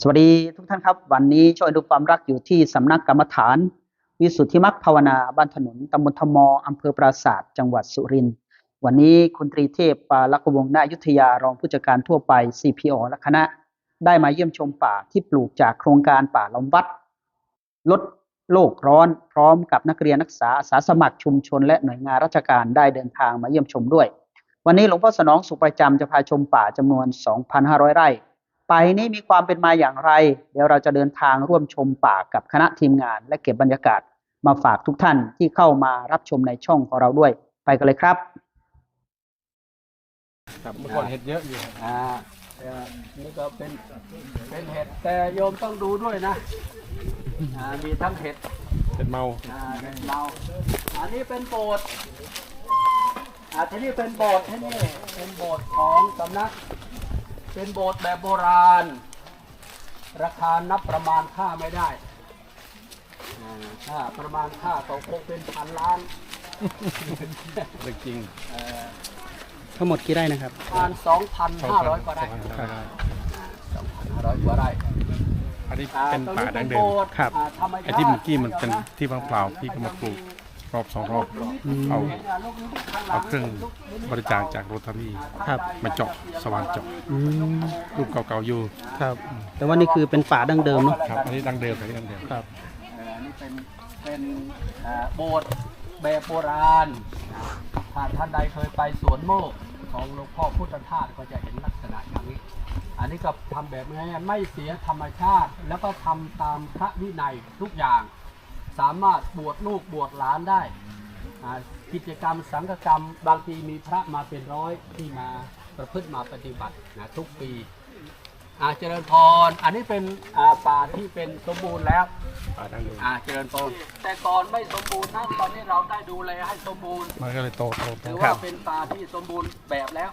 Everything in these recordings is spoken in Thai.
สวัสดีทุกท่านครับ วันนี้ช่วยดูความรักอยู่ที่สำนักกรรมฐาน วิสุทธิมรรคภาวนาบ้านถนนตำบลธมออำเภอปราศาสตร์จังหวัดสุรินทร์วันนี้คุณตรีเทพปาลักวงศ์ณอยุทธยารองผู้จัดการทั่วไป CPO และคณะ ได้มาเยี่ยมชมป่าที่ปลูกจากโครงการป่าล้อมวัด ลดโลกร้อนพร้อมกับนักเรียนนักศึกษาอาสาสมัครชุมชน และหน่วยงานราชการได้เดินทางมาเยี่ยมชมด้วย วันนี้หลวงพ่อสนองสุขประจำจะพาชมป่าจำนวน 2,500 ไร่ ไปนี้มีความเป็นมาอย่างไร เดี๋ยวเราจะเดินทางร่วมชมป่ากับคณะทีมงาน และเก็บบรรยากาศมาฝากทุกท่านที่เข้ามารับชมในช่องของเราด้วย ไปกันเลยครับครับเมื่อก่อนเห็ดเยอะอยู่อ่านี่ก็เป็นเป็นเห็ดแต่โยมต้องดูด้วยนะอ่ามีทั้งเห็ดเห็ดเมาอ่าเห็ดเราอันนี้เป็นโบสถ์อ่าที่นี่เป็นโบสถ์ที่นี่เป็นโบสถ์ของสำนัก เป็นโบสถ์แบบโบราณ ราคานับประมาณค่าไม่ได้อ่าถ้าประมาณค่าก็คงเป็นพันล้านเรื่องจริงทั้งหมดกี่ไร่นะครับประมาณ2,500 กว่าไร่2,500 กว่าไร่อันนี้อ่าเป็นตรงป่านี้ดัเป็งนเดิโบมสถ์ครับอ่าธรรมชาติไอ้ที่เมื่อกี้มันเป็นที่ว่างเปล่าพี่ก็มาปลูก รอบสองรอบเอาเอาเครื่องบริจาคจากโรตารี่ครับ มาเจาะสว่านเจาะอืมรูปเก่าๆอยู่ครับ แต่ว่านี่คือเป็นป่าดั้งเดิมเนาะครับอันนี้ดังเดิมอันนี้ดังเดิมครับเอ่อนี่เป็นเป็นอ่าโบสถ์แบบโบราณถ้าท่านใดเคยไปสวนโมกของหลวงพ่อพุทธทาสก็จะเห็นลักษณะอย่างนี้ อันนี้ก็ทำแบบนี้ไม่เสียธรรมชาติ แล้วก็ทำตามพระวินัยทุกอย่าง สามารถบวชลูกบวชหลานได้อ่ากิจกรรมสังฆกรรม บางทีมีพระมาเป็นร้อยที่มาประพฤติมาปฏิบัตินะทุกปีอาเจริญพร อันนี้เป็นอ่าป่าที่เป็นสมบูรณ์แล้วป่าดังเดิมอาเจริญพร แต่ก่อนไม่สมบูรณ์นะตอนนี้เราได้ดูแลให้สมบูรณ์ มันก็เลยโตโตโตถือว่าเป็นป่าที่สมบูรณ์แบบแล้ว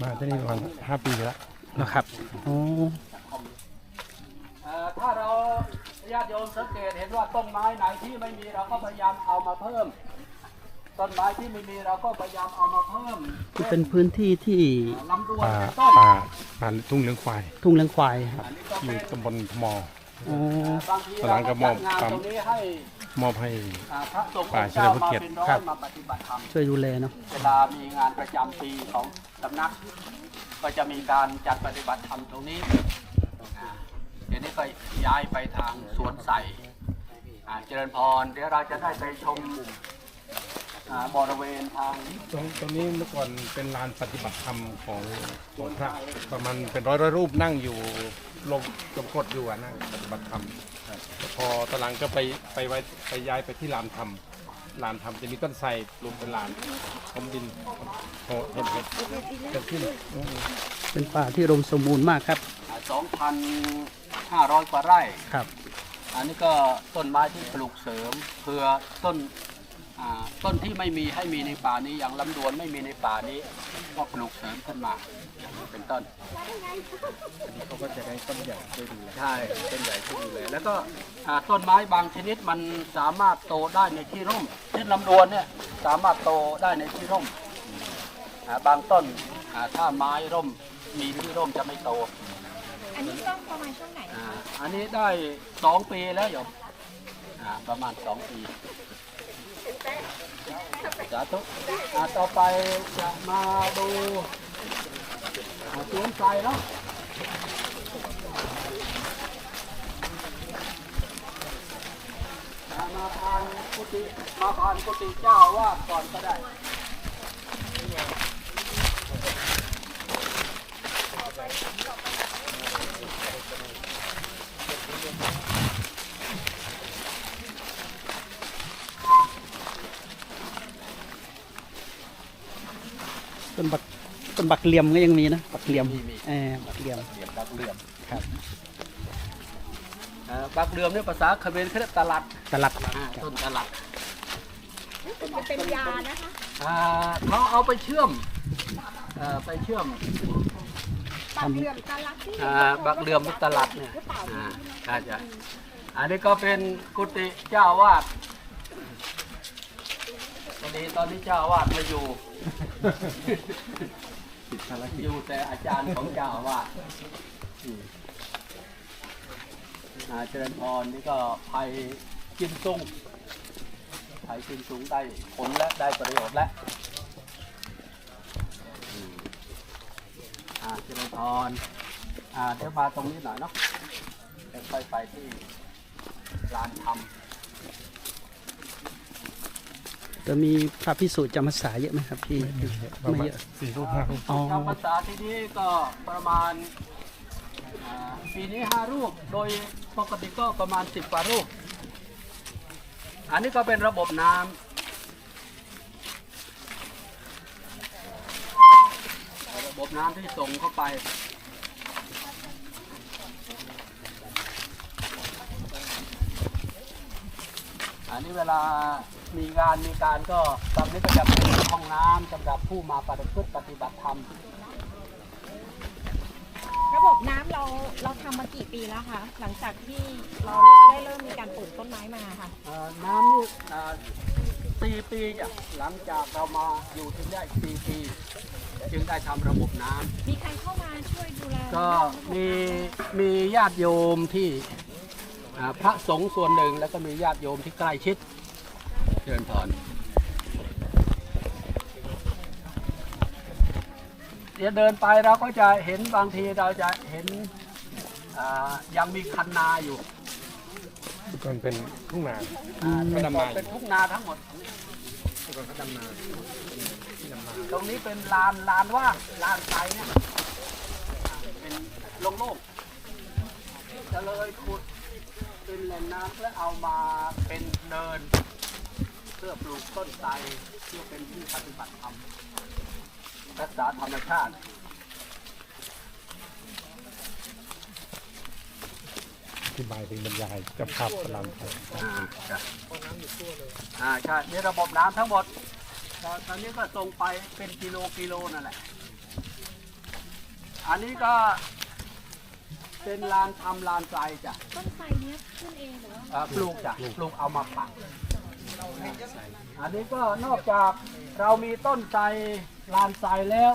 มาที่นี่ประมาณห้าปีแล้ว นะครับโอ้เอ่อถ้าเราญาติโยมสังเกตเห็นว่าต้นไม้ไหนที่ไม่มีเราก็พยายามเอามาเพิ่ม ต้นไม้ที่ไม่มีเราก็พยายามเอามาเพิ่มคือเป็นพื้นที่ที่ลำดวนป่าเป็นต้นป่าป่าทุ่งเลี้ยงควายทุ่งเลี้ยงควายครับอันนี้ก็ที่เป็นตำบลทมอโอ้บางทีตอนหลัเรางก็ก็มจัอดบงานตามตรงนี้ให้ มอบให้ อ่าพระสงฆ์ป่าองค์เจ้าเฉลิมพระมาเกียรติเป็นร้อครัยบมาปฏิบัติธรรม ช่วยดูแลเนาะ เวลามีงานประจำปีของสำนัก ก็จะมีการจัดปฏิบัติธรรมตรงนี้อ่าเดี๋ยวนี้ก็ย้ายไปทางสวนใสอ่าเจริญพร เดี๋ยวเราจะได้ไปชมอ่าบริเวณทางตรงตรงนี้เมื่อก่อนเป็นลานปฏิบัติธรรมของของพระประมาณเป็นร้อยร้อยรูปนั่งอยู่ลงจมกดอยู่อะนั่งปฏิบัติธรรม แต่พอตอนหลังก็ไปไปไว้ไปย้ายไปที่ลานธรรมลานธรรมจะมีต้นไทรปลูกเป็นลานทมดินโอ้เห็นเห็นเกิดขึ้นอืมเป็นป่าที่รมสมบูรณ์มากครับ2,500 กว่าไร่ ครับ อันนี้ก็ต้นไม้ที่ปลูกเสริมเพื่อต้นอ่าต้นที่ไม่มีให้มีในป่านี้อย่างลำดวนไม่มีในป่านี้ ก็ปลูกเสริมขึ้นมาอย่างนี้เป็นต้นเขาก็จะได้ต้นใหญ่ช่วยดูแลใช่ต้นใหญ่ที่ดูแลแล้วก็อ่าต้นไม้บางชนิดมันสามารถโตได้ในที่ร่มเช่นลำดวนเนี่ยสามารถโตได้ในที่ร่มอ่าบางต้นอ่าถ้าไม้ร่มมีที่ร่มจะไม่โต อันนี้ต้องประมาณช่วงไหนอ่าอันนี้ได้สองปีแล้วโยมอ่าประมาณสองปี สาธุอ่าต่อไปจะมาดูอ่าสวนใจเนาะมาผ่านกุฏิมาผ่านกุฏิเจ้าอาวาดก่อนก็ได้ ต้นบักต้น บักเหลี่ยมก็ยังมีนะบักเหลี่ยมมีมีเออบักเหลี่ยมเหลี่ยมบักเหลี่ยมครับอ่าบักเหลี่ยมเนี่ยภาษาเขมรเขาเรียกตลัดตลัดอ่าต้นตลัดมันเป็นยานะคะอ่าเขาเอาไปเชื่อมเอ่อไปเชื่อมบักเหลื่อมตาลักที่อ่าบักเหลื่อมตลัดเนี่ยหรือเปล่าอ่าใช่ใช่อันนี้ก็เป็นกุฏิเจ้าอาวาดพอดีตอนนี้เจ้าอาวาดไมาอยู่ อยู่แต่อาจารย์ของเจ้าว่าอืมอาเจริญพรนี่ก็ภัยกินซุงภัยกินซุงได้ผลและได้ประโยชน์และอืมอ่าเจริญพรอ่าเดี๋ยวมาตรงนี้หน่อยเนาะเดี๋ยวค่อยไปที่ลานธรรม จะมีพระพิสุจำพรรษาเยอะไหมครับพี่ประไม่มาณเยอะสี่รูปห้ารูปอ๋อจำพรรษาที่นี้ก็ประมาณอ่าปีนี้ห้ารูปโดยปกติก็ประมาณสิบกว่ารูป อันนี้ก็เป็นระบบน้ำระบบน้ำที่ส่งเข้าไป อันนี้เวลามีงานมีการก็ตอนนี้ก็จะเป็นห้องน้ำสำหรับผู้มาปฏิบัติปฏิบัติธรรมระบบน้ำเราเราทำมากี่ปีแล้วคะหลังจากที่เราได้เริ่มมีการปลูกต้นไม้มาค่ะ เอ่อน้ำนี่อ่าสี่ปีจ้ะหลังจากเรามาอยู่ที่ได้สี่ปี จึงได้ทำระบบน้ำ มีใครเข้ามาช่วยดูแลก็มีมีญาติโยมที่อ่า พระสงฆ์ส่วนหนึ่งแล้วก็มีญาติโยมที่ใกล้ชิดเชิญพรเดี๋ยวเดินไปเราก็จะเห็นบางทีเราจะเห็นอ่ายังมีคันนาอยู่มันเป็นทุ่งนาอ่าไม่เป็นดำนาเป็นทุ่งนาทั้งหมดที่ก่อนเขาดำนาที่ดำนาตรงนี้เป็นลานลานว่างลานไซเนี่ยอ่าเป็นโล่งๆจะเลยขุด เป็นแหล่งน้ำแล้วเอามาเป็นเนิน เพื่อปลูกต้นไทรเพื่อเป็นที่ปฏิบัติธรรมรักษาธรรมชาติอธิบายถึงบรรยายกับภาพพลังไทยอ่าจ้ะอ่าใช่นี่ระบบน้ำทั้งหมดตอนตอนนี้ก็ส่งไปเป็นกิโลกิโลนั่นแหละ อันนี้ก็ เป็นลานทำลานไทรจ้ะต้นไทรเนี้ยขึ้นเองหรือว่าอ่าปลูกจ้ะปลูกเอามาปัก อันนี้ก็นอกจากเรามีต้นไทรลานไทรแล้ว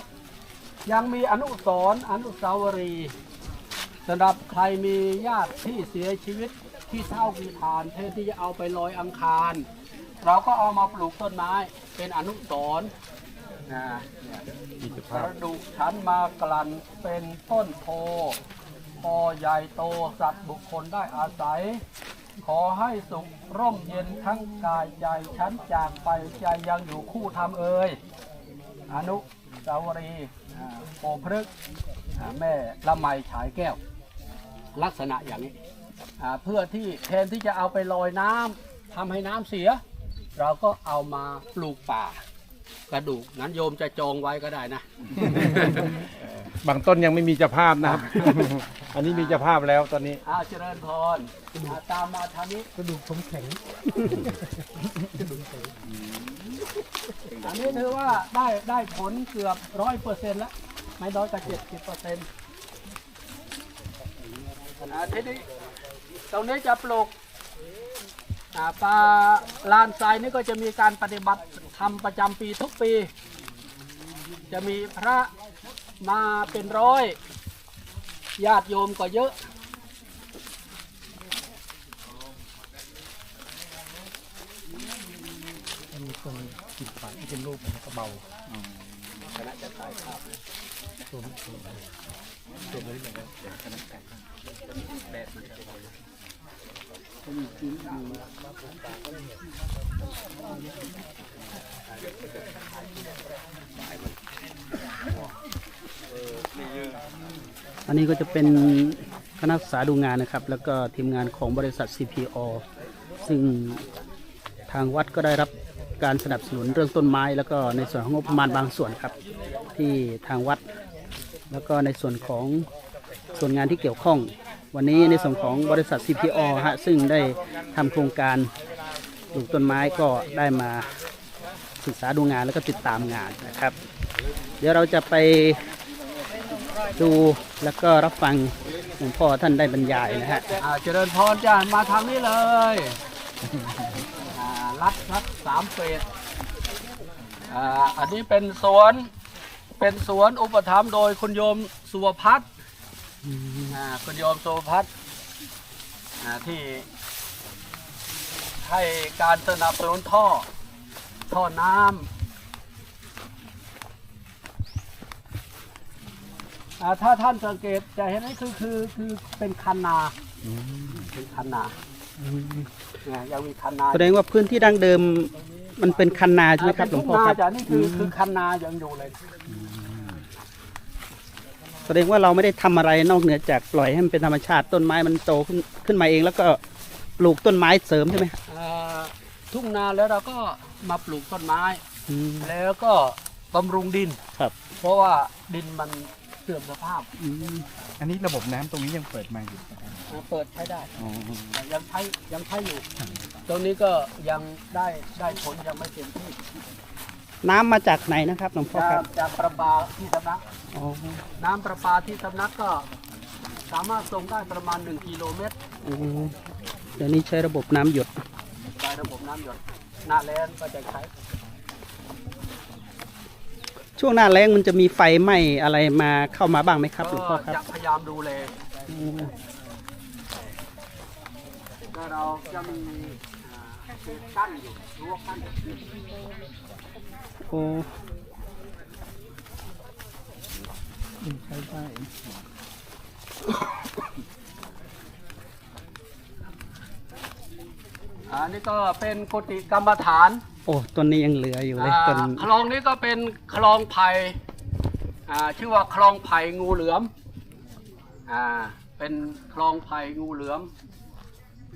ยังมีอนุสรณ์อนุสาวรีย์สำหรับใครมีญาติที่เสียชีวิตที่เท่ากีทานเทนที่จะเอาไปลอยอังคาร เราก็เอามาปลูกต้นไม้เป็นอนุสรณ์นะเนี่ยมีสกภาพระดูกฉันมากลั่นเป็นต้นโพ พอใหญ่โตสัตว์บุคคลได้อาศัย ขอให้สุขร่มเย็นทั้งกายใจฉันจากไปใจยังอยู่คู่ทำเอ่ยอนุสาวรีย์อ่าโพพฤกษ์แม่ละไมฉายแก้ว ลักษณะอย่างนี้เพื่อที่แทนที่จะเอาไปลอยน้ำทำให้น้ำเสีย เราก็เอามาปลูกป่ากระดูกนั้นโยมจะจองไว้ก็ได้นะ บางต้นยังไม่มีเจ้าภาพนะครับ อันนี้มีเจ้าภาพแล้วตอนนี้อาเจริญพรอ่าตามมาทางนี้กระดูกผมแข็งอันนี้ถือว่าได้ได้ผลเกือบร้อยเปอร์เซ็นต์แล้วไม่น้อยกว่าเจ็ดสิบเปอร์เซ็นต์ทีนี้ตรงนี้จะปลูกอ่าปลาลานทรายนี่ก็จะมีการปฏิบัติทำประจำปีทุกปี จะมีพระ มาเป็นร้อยญาติโยมก็เยอะ มีคนจิตฝันเป็นรูปมันก็เบาคณะจะถ่ายภาพตัวนี้ตัวนี้ตัวนี้เลยนะแดดมันจะร้อน อันนี้ก็จะเป็นคณะศึกษาดูงานนะครับ แล้วก็ทีมงานของบริษัท CPO ซึ่งทางวัดก็ได้รับการสนับสนุนเรื่องต้นไม้แล้วก็ในส่วนของงบประมาณบางส่วนครับ ที่ทางวัด แล้วก็ในส่วนของส่วนงานที่เกี่ยวข้อง วันนี้ในส่วนของบริษัท CPO ฮะซึ่งได้ทำโครงการปลูกต้นไม้ก็ได้มาศึกษาดูงานแล้วก็ติดตามงานนะครับ เดี๋ยวเราจะไป ดูแล้วก็รับฟังหลวงพ่อท่านได้บรรยายนะฮะอ่าเจริญพรจ้ามาทางนี้เลยอ่ารัดรัดสามเฟสอ่าอันนี้เป็นสวนเป็นสวนอุปถัมภ์โดยคุณโยมสุวพัฒน์อ่าคุณโยมสุวพัฒน์อ่าที่ให้การสนับสนุนท่อท่อน้ำ อ่าถ้าท่านสังเกตจะเห็นนี่คือคือคือเป็นคันนาเป็นคันนาเนี่ยยังมีคันนาแสดงว่าพื้นที่ดั้งเดิมมันเป็นคันนาใช่ไหมครับหลวงพ่อครับเป็นทุ่นาจ้ะนี่คือคือคันนายังอยู่เลย แสดงว่าเราไม่ได้ทำอะไรนอกเหนือจากปล่อยให้มันเป็นธรรมชาติต้นไม้มันโตขึ้นขึ้นมาเอง แล้วก็ปลูกต้นไม้เสริมใช่ไหมครับเอ่อทุ่งนาแล้วเราก็มาปลูกต้นไม้ อืม แล้วก็บำรุงดิน ครับ เพราะว่าดินมันเสื่อมสภาพอืมอันนี้ระบบน้ำตรงนี้ยังเปิดมาอยู่นะครับนะเปิดใช้ได้ อ๋อแต่ยังใช้ยังใช้อยู่ ตรงนี้ก็ยังได้ได้ผลยังไม่เต็มที่น้ำมาจากไหนนะครับหลวงพ่อจาครักบจากประปาที่สำนัก อ๋อน้ำประปาที่สำนักก็ สามารถส่งได้ประมาณ 1 กิโลเมตรอืมเดี๋ยวนี้ใช้ระบบน้ำหยดได้ระบบน้ำหยดหน้าแล้งก็จะใช้ ช่วงหน้าแล้งมันจะมีไฟไหม้อะไรมาเข้ามาบ้างไหมครับหลวงพ่ก็อครับจะพยายามดูแลอืมก็เราจะมีอ่าเขตกั้นอยู่รั้วกั้นอยู่โอ้ใช้ได้อันนี้ก็เป็นกุฏิกรรมฐาน โอ้ต้นนี้ยังเหลืออยู่เลยอ่าต้น คลองนี้ก็เป็นคลองไผ่อ่าชื่อว่าคลองไผ่งูเหลือมอ่าเป็นคลองไผ่งูเหลือม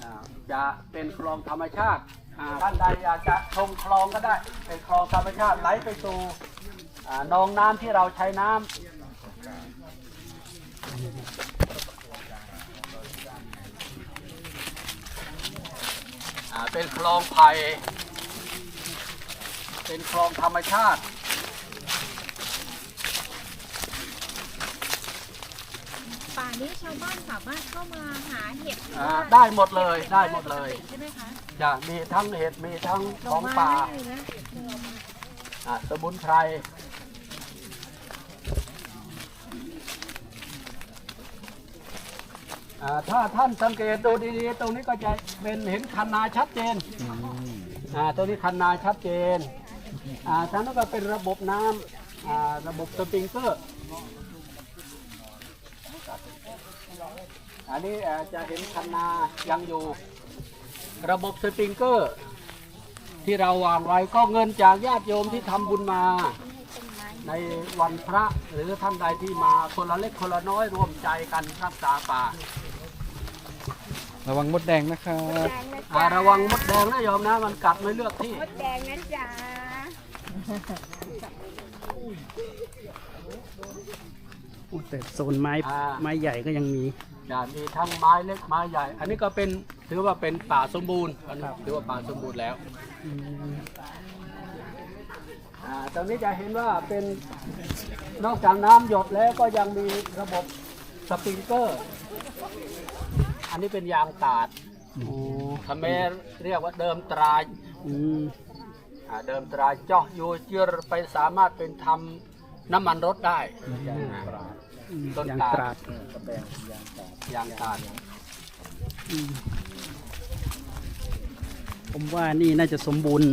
อ่าจะเป็นคลองธรรมชาติอ่าท่านใดอยากจะชมคลองก็ได้ เป็นคลองธรรมชาติไหลไปสู่อ่านองน้ำที่เราใช้น้ำอ่าเป็นคลองไผ่ เป็นคลองธรรมชาติ ป่านี้ชาวบ้านสามารถเข้ามาหาเห็ดอ่าได้หมดเลยได้หมดเลยใช่ไหมคะจะมีทั้งเห็ดมีทั้งของป่าดกไม้นะอ่าสมุนไพรอ่าถ้าท่านสังเกตดูดีๆ ตรงนี้ก็จะเป็นเห็นคันนาชัดเจนอ่าตรงนี้คันนาชัดเจน อ่าทางนั้นก็เป็นระบบน้ำอ่าระบบสปริงเกอร์อันนี้อ่าจะเห็นคันนายังอยู่ ระบบสปริงเกอร์ ที่เราวางไว้ก็เงินจากญาติโยมที่ทำบุญมา ในวันพระหรือท่านใดที่มาคนละเล็กคนละน้อยร่วมใจกันรักษาป่า ระวังมดแดงนะครับ อ่าระวังมดแดงนะโยมนะ มันกัดไม่เลือกที่ มดแดงนะจ๊ะ แต่โซนไม้อ่า ไม้ใหญ่ก็ยังมี จะมีทั้งไม้เล็กไม้ใหญ่ อันนี้ก็เป็นถือว่าเป็นป่าสมบูรณ์อันนี้ถือว่าป่าสมบูรณ์แล้วอ่าตรงนี้จะเห็นว่าเป็นนอกจากน้ำหยดแล้วก็ยังมีระบบสปริงเกอร์ อันนี้เป็นยางตาดโอ้ทำไมเรียกว่าเดิมตรายอืมอ่า เดิมตรายเจาะอยู่เจือไปสามารถเป็นทำน้ำมันรถได้อืมต้นยางตาลตราดยางตาดอืมผมว่านี่น่าจะสมบูรณ์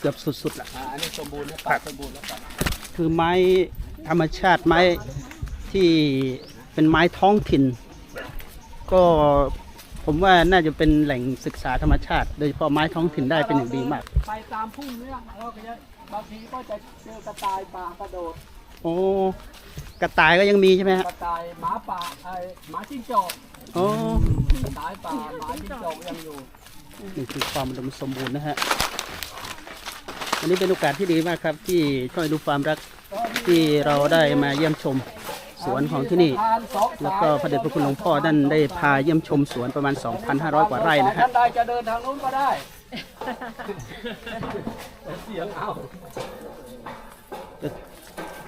เกือบสุดๆละอ่าอันนี้สมบูรณ์นะป่าสมบูรณ์แล้วกันคือไม้ธรรมชาติไม้ที่เป็นไม้ท้องถิ่น ก็ ผมว่าน่าจะเป็นแหล่งศึกษาธรรมชาติ โดยเฉพาะไม้ท้องถิ่นได้เป็นอย่างดีมาก ไปตามพุ่งเนี่ยเราก็จะบางทีก็จะเจอกระต่ายป่ากระโดด โอ้กระต่ายก็ยังมีใช่ไหมฮะกระต่ายหมาป่าไอ้หมาจิ้งจอกโอ้กระต่ายป่าหมาจิ้งจอกยังอยู่นี่คือความอุดมสมบูรณ์นะฮะวันนี้เป็นโอกาสที่ดีมากครับ ที่ช่วยดูความรักที่เราได้มาเยี่ยมชม สวนของที่นี่ แล้วก็พระเดชพระคุณหลวงพ่อท่านได้พาเยี่ยมชมสวนประมาณ 2,500 กว่าไร่นะฮะท่านใดจะเดินทางนู้นก็ได้เสียงเอา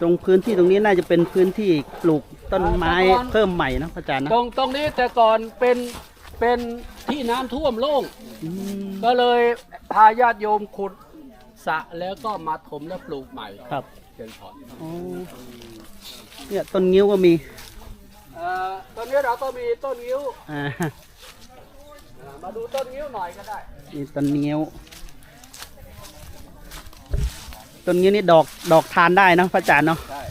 ตรงพื้นที่ตรงนี้น่าจะเป็นพื้นที่ปลูกต้นไม้เพิ่มใหม่นะพระอาจารย์นะตรงตรงนี้แต่ก่อนเป็นเป็นที่น้ำท่วมโล่งอืมก็เลยพาญาติโยมขุดสระแล้วก็มาถมและปลูกใหม่ครับเชิญพรอ๋อ เนี่ยต้นงิ้วก็มีเอ่อตอนนี้เราก็มีต้นงิ้วอ่าเอ่อมาดูต้นงิ้วหน่อยก็ได้ นี่ต้นงิ้วต้นงิ้วนี่ดอกดอกทานได้เนอะพระอาจารย์เนาะ ใช่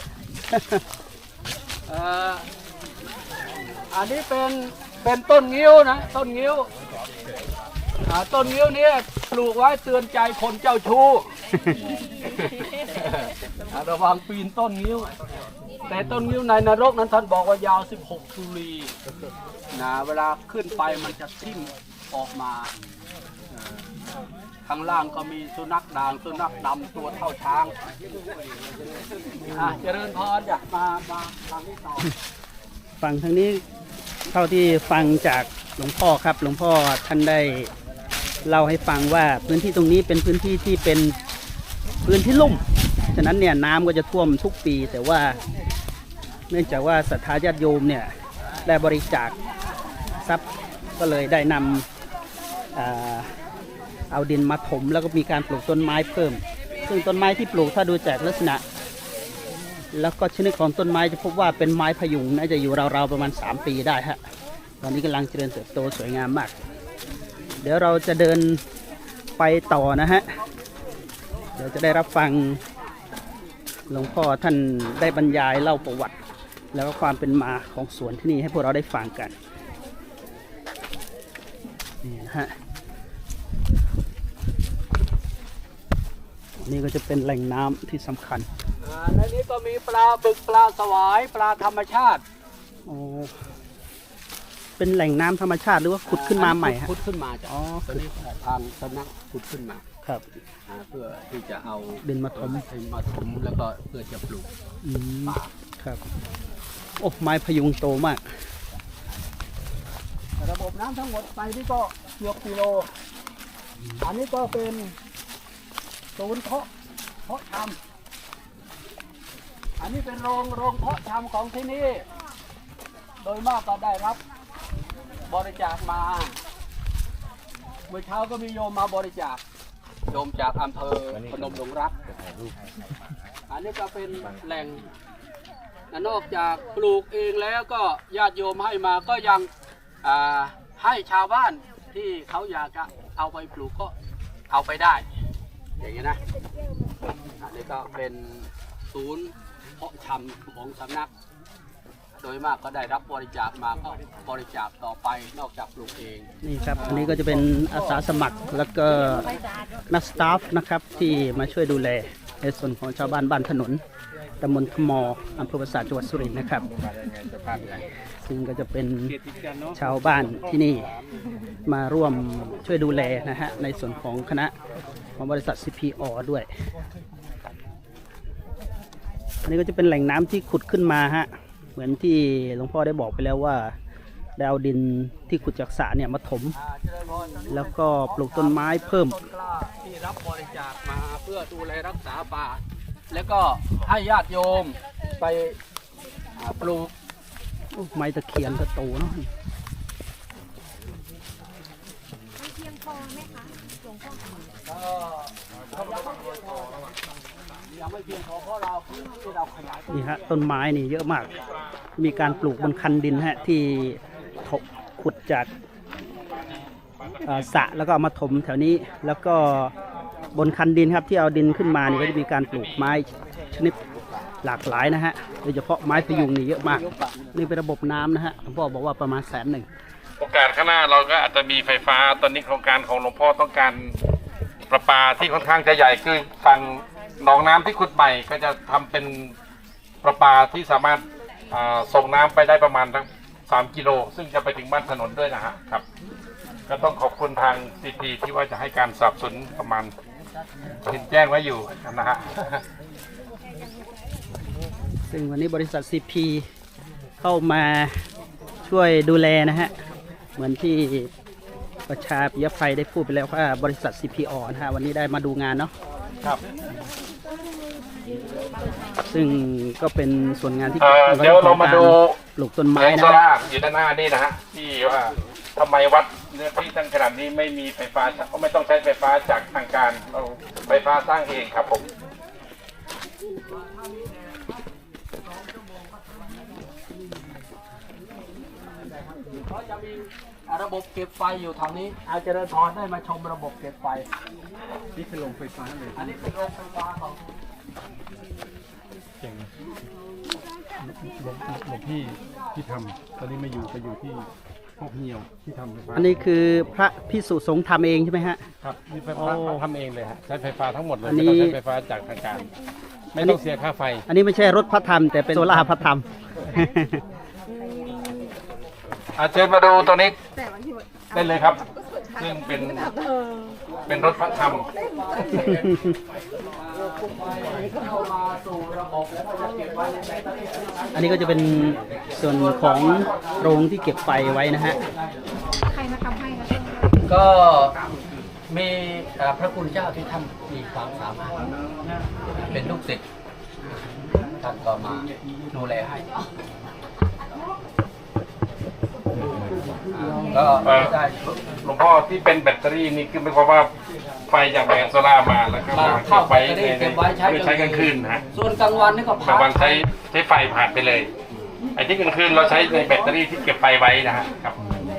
เอ่ออันนี้เป็นเป็นต้นงิ้วนะ ต้นงิ้วอ่าต้นงิ้วเนี่ยปลูกไว้เตือนใจคนเจ้าชู้อ่า ระวังปีนต้นงิ้ว แต่ต้นงิ้วในนรกนั้นท่านบอกว่ายาว 16สุรีนะเวลาขึ้นไปมันจะทิ่มออกมา ข้างล่างก็มีสุนัขด่างสุนัขดำตัวเท่าช้างอะเจริญพรจ้ะมามาทางนี้ต่อฝั่งทางนี้เท่าที่ฟังจากหลวงพ่อครับ หลวงพ่อท่านได้เล่าให้ฟังว่าพื้นที่ตรงนี้เป็นพื้นที่ที่เป็น พื้นที่ลุ่ม ฉะนั้นเนี่ยน้ำก็จะท่วมทุกปี แต่ว่าเนื่องจากว่าศรัทธาญาติโยมเนี่ยได้บริจาคทรัพย์ก็เลยได้นำเอาดินมาถมแล้วก็มีการปลูกต้นไม้เพิ่ม ซึ่งต้นไม้ที่ปลูกถ้าดูจากลักษณะ แล้วก็ชนิดของต้นไม้จะพบว่าเป็นไม้พยุงน่าจะอยู่ราวๆประมาณ 3 ปีได้ฮะตอนนี้กำลังเจริญเติบโตสวยงามมาก เดี๋ยวเราจะเดินไปต่อนะฮะ ดี๋ยวจะได้รับฟังหลวงพ่อท่านได้บรรยายเล่าประวัติ แล้วก็ความเป็นมาของสวนที่นี่ให้พวกเราได้ฟังกันนี่นะฮะนี่ก็จะเป็นแหล่งน้ำที่สำคัญอ่าในนี้ก็มีปลาบึกปลาสวายปลาธรรมชาติอ๋อเป็นแหล่งน้ำธรรมชาติหรือว่าขุดขึ้นมาใหม่ฮะขุดขึ้นมาจ้ะอ๋อตอนนี้ทางสำนักขุดขึ้นมา ครับอ่าเพื่อที่จะเอาดินมาถม ดินมาถมแล้วก็เพื่อจะปลูกอืมป่าครับ โอ้ไม้พยุงโตมาก ระบบน้ำทั้งหมดไปนี่ก็เกือบกิโล อันนี้ก็เป็นศูนย์เพาะเพาะชำอันนี้เป็นโรงโรงเพาะชำของที่นี่ โดยมากก็ได้รับบริจาคมา เมื่อเช้าก็มีโยมมาบริจาค โยมจากอำเภอพนมดงรัก อันนี้ก็เป็นแหล่งนอกจากปลูกเองแล้วก็ญาติโยมให้มาก็ยังให้ชาวบ้านที่เขาอยากจะเอาไปปลูกก็เอาไปได้ อย่างนี้นะ อันนี้ก็เป็นศูนย์เพาะชำของสำนัก โดยมากก็ได้รับบริจาคมาก็บริจาคต่อไปนอกจากปลูกเอง นี่ครับ อันนี้ก็จะเป็นอาสาสมัครแล้วก็นักสตาฟนะครับที่มาช่วยดูแลในส่วนของชาวบ้านบ้านถนนตำบลขมออำเภอปราสาทจังหวัดสุรินทร์นะครับ ซึ่งก็จะเป็นชาวบ้านที่นี่มาร่วมช่วยดูแลนะฮะในส่วนของคณะของบริษัท CPO ด้วยอันนี้ก็จะเป็นแหล่งน้ำที่ขุดขึ้นมาฮะ เหมือนที่หลวงพ่อได้บอกไปแล้วว่าได้เอาดินที่ขุดจากสระเนี่ยมาถม แล้วก็ปลูกต้นไม้เพิ่ม ต้นกล้าที่รับบริจาคมาเพื่อดูแลรักษาป่า แล้วก็ให้ญาติโยมไปอ่าปลูกโอ้ไม้ตะเคียนก็โตเนาะเพียงพอไหมคะหลวงพ่อ ยังไม่เพียงพอเพราะเราพื้นที่เราขยายนี่ฮะต้นไม้นี่เยอะมาก มีการปลูกบนคันดินฮะที่ถกขุดจากเอ่อสระแล้วก็เอามาถมแถวนี้แล้วก็บนคันดินครับที่เอาดินขึ้นมานี่ก็จะมีการปลูกไม้ชนิดหลากหลายนะฮะโดยเฉพาะไม้พยุงนี่เยอะมาก นี่เป็นระบบน้ำนะฮะหลวงพ่อบอกว่าประมาณแสนหนึ่ง โอกาสข้างหน้าเราก็อาจจะมีไฟฟ้าตอนนี้โครงการของหลวงพ่อต้องการประปาที่ค่อนข้างจะใหญ่คือฝั่ง หนองน้ำที่ขุดใหม่ก็จะทำเป็นประปาที่สามารถอ่าส่งน้ำไปได้ประมาณทั้งสามกิโล ซึ่งจะไปถึงบ้านถนนด้วยนะฮะครับ ก็ต้องขอบคุณทางซีพีที่ว่าจะให้การสนับสนุนประมาณเห็นแจ้งไว้อยู่นะฮะ ซึ่งวันนี้บริษัท CP เข้ามาช่วยดูแลนะฮะ เหมือนที่ประชาปิยภัยได้พูดไปแล้วว่าบริษัท CPO นะฮะ วันนี้ได้มาดูงานเนาะ ครับ ซึ่งก็เป็นส่วนงานที่เอ่เกี่ยวอข้องกับเดี๋ยวเรามาดู ปลูกต้นไม้แผงนะโซฮะล่าร์อยู่ด้านหน้านี่นะฮะที่ว่าทำไมวัดเนื้อที่ทั้งขนาดนี้ไม่มีไฟฟ้าก็ไม่ต้องใช้ไฟฟ้าจากทางการเอาไฟฟ้าสร้างเองครับผมเขาจะมี ระบบเก็บไฟอยู่ทางนี้ อาเจริญพรได้มาชมระบบเก็บไฟ นี่คือโรงไฟฟ้าเลย อันนี้เป็นโรงไฟฟ้าของเก่งหลวงหลวงพี่ที่ทำตอนนี้มาอยู่ไปอยู่ที่พวกเหี่ยวที่ทำไฟฟ้าอันนี้คือพระพิสุสงฆ์ทำเองใช่ไหมฮะ ครับนี่ไฟฟ้าโอ้ทำเองเลยฮะใช้ไฟฟ้าทั้งหมดเลยอันนี้ไม่ต้องใช้ไฟฟ้าจากทางการ ไม่ต้องเสียค่าไฟ อันนี้ไม่ใช่รถพระธรรมแต่เป็นโซล่าร์พระธรรม อาเชิญมาดูตรงนี้ได้เลยครับ ซึ่งเป็นเป็นรถพระธรรมเข้ามาสู่ระบบแล้วก็จะเก็บไว้ในแบตเตอรี่อันนี้ก็จะเป็นส่วนของโรงที่เก็บไฟไว้นะฮะใครมาทำให้คะก็มีเอ่อพระคุณเจ้าที่ท่านมีความสามารถ เป็นลูกศิษย์ท่านก็มาดูแลให้ ก็เอ่อได้หลวงพ่อที่เป็นแบตเตอรี่นี่คือไม่ความว่าไฟจากแผงโซล่าร์มาแล้วก็มามาเข้าเก็บแบไว้ตเตอรี่ในเก็บไว้ใช้ใช้กลางคืนนะฮะส่วนกลางวันนี่ก็กพัลางกวันใช้ใช้ไฟผ่านไปเลยไอ้ที่กลางคืนเราใช้ในแบตเตอรี่ที่เก็บไฟไว้นะฮะครับ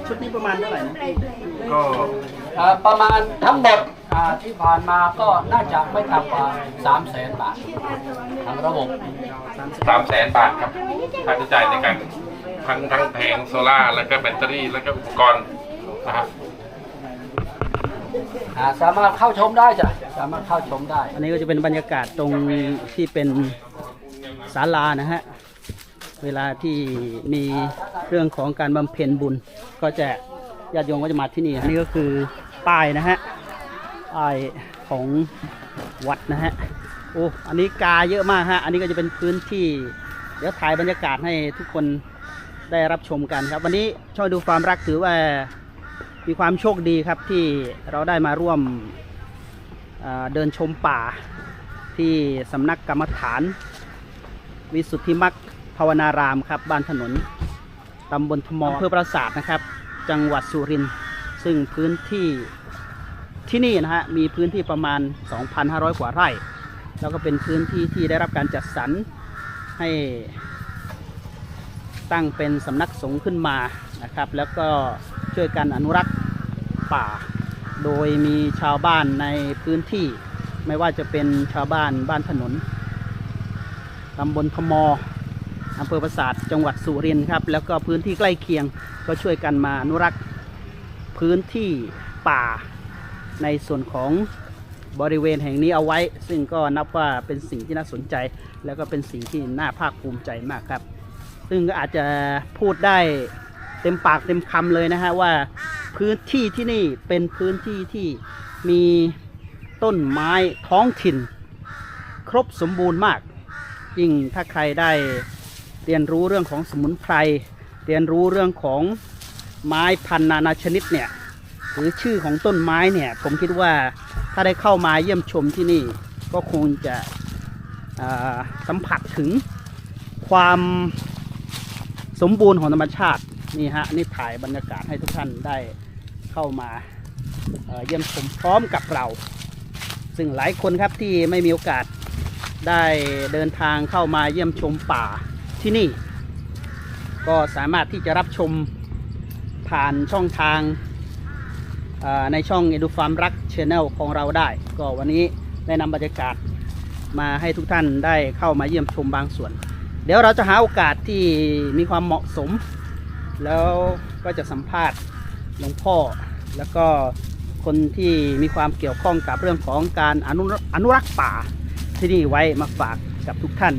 ชุดนี้ประมาณเท่าไหร่นะก็เอ่อประมาณทั้งหมดอ่าที่ผ่านมาก็น่าจะไม่ต่ำกว่า3 0 0แสนบาททั้งระบบสามแสนบาทครับค่าใช้จ่ายในการ ทั้งทั้งแผงโซล่าร์แล้วก็แบตเตอรี่แล้วก็อุปกรณ์นะครับ อ่าสามารถเข้าชมได้จ้ะสามารถเข้าชมได้ อันนี้ก็จะเป็นบรรยากาศตรงที่เป็นศาลานะฮะ เวลาที่มีเรื่องของการบำเพ็ญบุญ ก็จะญาติโยมก็จะมาที่นี่ อันนี้ก็คือป้ายนะฮะ ป้ายของวัดนะฮะ โอ้ อันนี้กาเยอะมากฮะ อันนี้ก็จะเป็นพื้นที่ เดี๋ยวถ่ายบรรยากาศให้ทุกคน ได้รับชมกันครับ วันนี้ช่วยดูความรักถือว่ามีความโชคดีครับที่เราได้มาร่วมเดินชมป่าที่สำนักกรรมฐาน วิสุทธิมักภาวนารามครับบ้านถนนตำบลทมอำเภอปราสาทนะครับ จังหวัดสุรินทร์ซึ่งพื้นที่ที่นี่นะฮะมีพื้นที่ประมาณ 2,500 กว่าไร่ แล้วก็เป็นพื้นที่ที่ได้รับการจัดสรรให้ ตั้งเป็นสำนักสงฆ์ขึ้นมานะครับ แล้วก็ช่วยกันอนุรักษ์ป่า โดยมีชาวบ้านในพื้นที่ ไม่ว่าจะเป็นชาวบ้านบ้านถนนตำบลพมอำเภอปราสาทจังหวัดสุรินทร์ครับ แล้วก็พื้นที่ใกล้เคียงก็ช่วยกันมาอนุรักษ์พื้นที่ป่าในส่วนของบริเวณแห่งนี้เอาไว้ ซึ่งก็นับว่าเป็นสิ่งที่น่าสนใจ แล้วก็เป็นสิ่งที่น่าภาคภูมิใจมากครับ ซึ่งก็อาจจะพูดได้เต็มปากเต็มคำเลยนะฮะว่าพื้นที่ที่นี่เป็นพื้นที่ที่มีต้นไม้ท้องถิ่น ครบสมบูรณ์มาก ยิ่งถ้าใครได้เรียนรู้เรื่องของสมุนไพร เรียนรู้เรื่องของไม้พันนานาชนิดเนี่ยหรือชื่อของต้นไม้เนี่ยผมคิดว่าถ้าได้เข้ามาเยี่ยมชมที่นี่ก็คงจะสัมผัสถึงความ สมบูรณ์ของธรรมชาตินี่ฮะนี่ถ่ายบรรยากาศให้ทุกท่านได้เข้ามาเเยี่ยมชมพร้อมกับเรา ซึ่งหลายคนครับที่ไม่มีโอกาสได้เดินทางเข้ามาเยี่ยมชมป่าที่นี่ ก็สามารถที่จะรับชมผ่านช่องทางในช่อง Edu Farm รัก Channel ของเราได้ ก็วันนี้ได้นำบรรยากาศมาให้ทุกท่านได้เข้ามาเยี่ยมชมบางส่วน เดี๋ยวเราจะหาโอกาสที่มีความเหมาะสม แล้วก็จะสัมภาษณ์หลวงพ่อ แล้วก็คนที่มีความเกี่ยวข้องกับเรื่องของการอนุอนุรักษ์ป่าที่นี่ไว้มาฝากกับทุกท่าน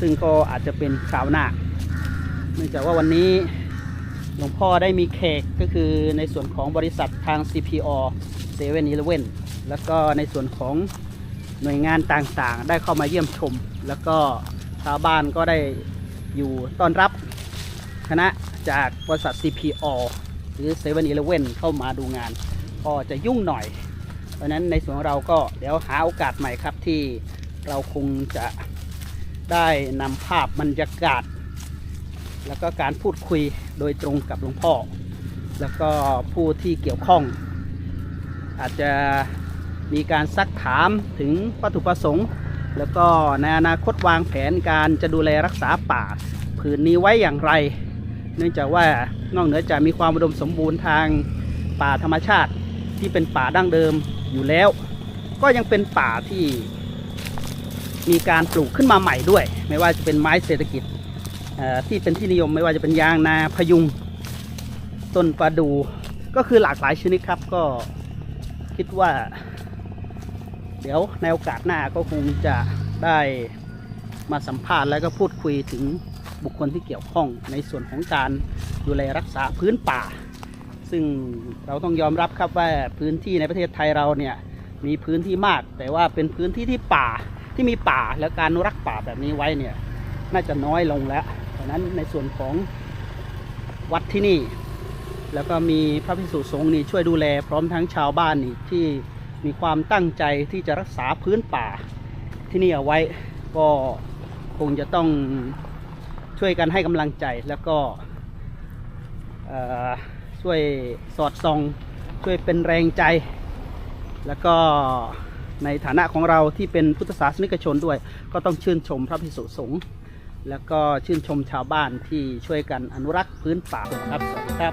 ซึ่งก็อาจจะเป็นคราวหน้า เนื่องจากว่าวันนี้หลวงพ่อได้มีแขกก็คือในส่วนของบริษัททาง CPO 7 e เ e ่ e แล้วก็ในส่วนของหน่วยงานต่างๆ ได้เข้ามาเยี่ยมชม แล้วก็ ชาวบ้านก็ได้อยู่ต้อนรับคณะจากบริษัท CPO หรือ7 e เ e ่ e เข้ามาดูงาน ก็จะยุ่งหน่อย เพราะนั้นในส่วนของเราก็เดี๋ยวหาโอกาสใหม่ครับที่เราคงจะได้นำภาพบรรยากาศ แล้วก็การพูดคุยโดยตรงกับหลวงพ่อ แล้วก็ผู้ที่เกี่ยวข้อง อาจจะมีการซักถามถึงวัตถุประสงค์ แล้วก็ในอนาคตวางแผนการจะดูแลรักษาป่าผืนนี้ไว้อย่างไร เนื่องจากว่านอกเหนือจากมีความอุดมสมบูรณ์ทางป่าธรรมชาติที่เป็นป่าดั้งเดิมอยู่แล้ว ก็ยังเป็นป่าที่มีการปลูกขึ้นมาใหม่ด้วย ไม่ว่าจะเป็นไม้เศรษฐกิจที่เป็นที่นิยมไม่ว่าจะเป็นยางนาพยุงต้นประดูก็คือหลากหลายชนิดครับก็คิดว่า เดี๋ยวในโอกาสหน้าก็คงจะได้มาสัมภาษณ์แล้วก็พูดคุยถึงบุคคลที่เกี่ยวข้องในส่วนของการดูแลรักษาพื้นป่า ซึ่งเราต้องยอมรับครับว่าพื้นที่ในประเทศไทยเราเนี่ยมีพื้นที่มาก แต่ว่าเป็นพื้นที่ที่ป่าที่มีป่าและการอนุรักษ์ป่าแบบนี้ไว้เนี่ยน่าจะน้อยลงแล้วเพราะฉะนั้นในส่วนของวัดที่นี่ แล้วก็มีพระภิกษุสงฆ์นี่ช่วยดูแลพร้อมทั้งชาวบ้านนี่ที่ มีความตั้งใจที่จะรักษาพื้นป่าที่นี่เอาไว้ก็คงจะต้องช่วยกันให้กำลังใจแล้วก็ช่วยสอดส่อง ช่วยเป็นแรงใจ แล้วก็ในฐานะของเราที่เป็นพุทธศาสนิกชนด้วย ก็ต้องชื่นชมพระภิกษุสงฆ์แล้วก็ชื่นชมชาวบ้านที่ช่วยกันอนุรักษ์พื้นป่าครับสวัสดีครับ